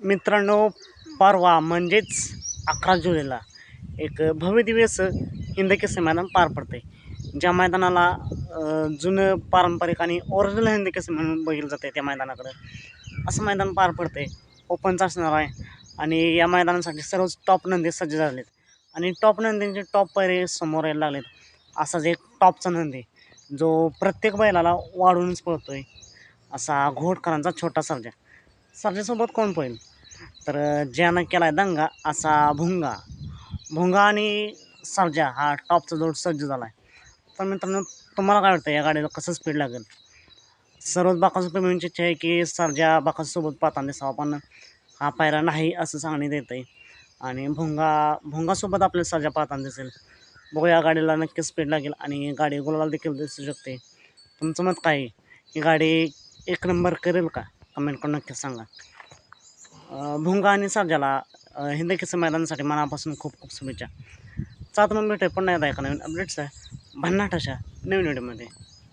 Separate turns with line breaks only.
मित्रांनो परवा म्हणजेच अकरा जुलैला एक भव्यदिव्य असं हिंदकेसरी मैदान पार पडते ज्या मैदानाला जुनं पारंपरिक आणि ओरिजिनल हिंदकेसरी म्हणून बघितलं जाते त्या मैदानाकडं. असं मैदान पार पडते ओपनचं असणार आहे. आणि या मैदानासाठी सर्वच टॉप नंदी सज्ज झालेत. आणि टॉप नंदींचे टॉप पैरे समोर यायला लागलेत. असाच एक टॉपचा नंदी जो प्रत्येक बैलाला वाढूनच पळतो आहे असा घोटकरांचा छोटा सर्जा सर्जासोबत कोण पळेल? तर ज्यानं केला आहे दंगा असा भुंगा. भुंगा आणि सर्जा हा टॉपचा जोड सज्ज झाला आहे तर मित्रांनो तुम्हाला काय वाटतं? या गाडीला कसं स्पीड लागेल? सर्वच बाकासोबत प्रेमींची इच्छा आहे की सर्जा बाकासोबत पाहताना दिसावा पण हा पायरा नाही असं सांगण्यात येतं आहे आणि भुंगा भुंगासोबत आपल्याला सर्जा पाहताना दिसेल. बघू या गाडीला नक्की स्पीड लागेल आणि गाडी गुलाला देखील दिसू शकते. तुमचं मत काय आहे? ही गाडी एक नंबर करेल का? कमेंट करून नक्की सांगा. भुंगा आणि सर्जाला अं, हिंदकेसरी मैदानासाठी मनापासून खूप खूप शुभेच्छा. चात मग भेटे पुन्हा एकदा एका नवीन अपडेट्स आहे भन्नाट अशा नवीन व्हिडिओमध्ये